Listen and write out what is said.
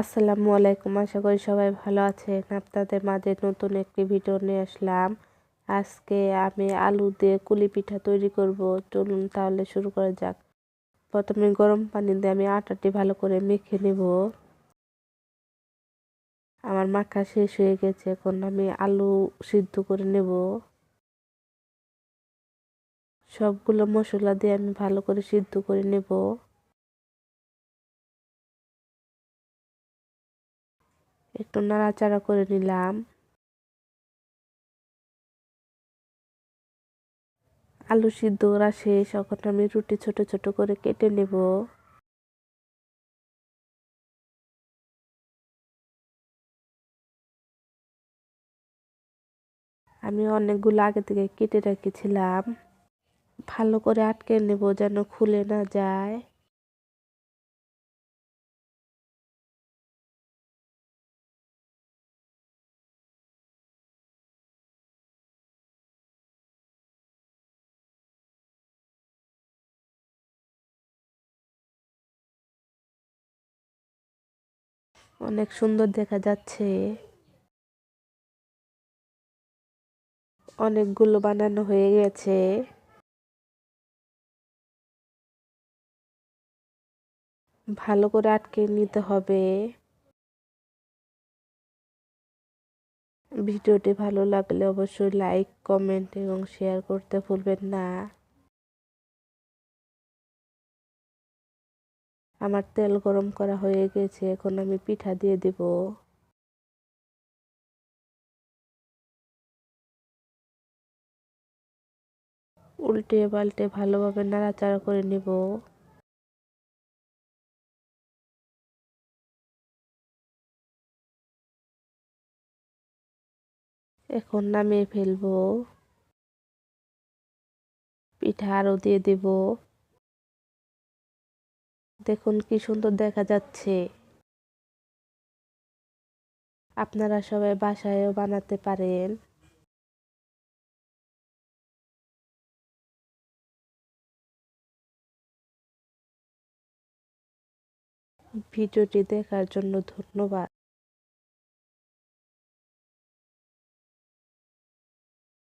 আসসালামু আলাইকুম। আশা করি সবাই ভালো আছেন। আপনাদের মাঝে নতুন একটি ভিডিও নিয়ে আসলাম। আজকে আমি আলু দিয়ে কুলি পিঠা তৈরি করব। চলুন তাহলে শুরু করা যাক। প্রথমে গরম পানি দিয়ে আমি আটাটি ভালো করে মেখে নেব। আমার মাখা শেষ হয়ে গেছে। এখন আমি আলু সিদ্ধ করে নেব। সবগুলো মশলা দিয়ে আমি ভালো করে সিদ্ধ করে নেব। একটু নাড়াচাড়া করে নিলাম। আলু সিদ্ধ করা শেষ, এখন আমি রুটি ছোট ছোট করে কেটে নেব। আমি অনেকগুলো আগে থেকে কেটে রেখেছিলাম। ভালো করে আটকে নেব যেন খুলে না যায়। অনেক সুন্দর দেখা যাচ্ছে। অনেকগুলো বানানো হয়ে গেছে। ভালো করে আটকে নিতে হবে। ভিডিওটি ভালো লাগলে অবশ্যই লাইক, কমেন্ট এবং শেয়ার করতে ভুলবেন না। আমার তেল গরম করা হয়ে গেছে, এখন আমি পিঠা দিয়ে দেব। উল্টে পাল্টে ভালোভাবে নাড়াচাড়া করে নেব। এখন নামিয়ে ফেলব। পিঠা আরও দিয়ে দেব। দেখুন কি সুন্দর দেখা যাচ্ছে। আপনারা সবাই বাসায়ও বানাতে পারেন। ভিডিওটি দেখার জন্য ধন্যবাদ।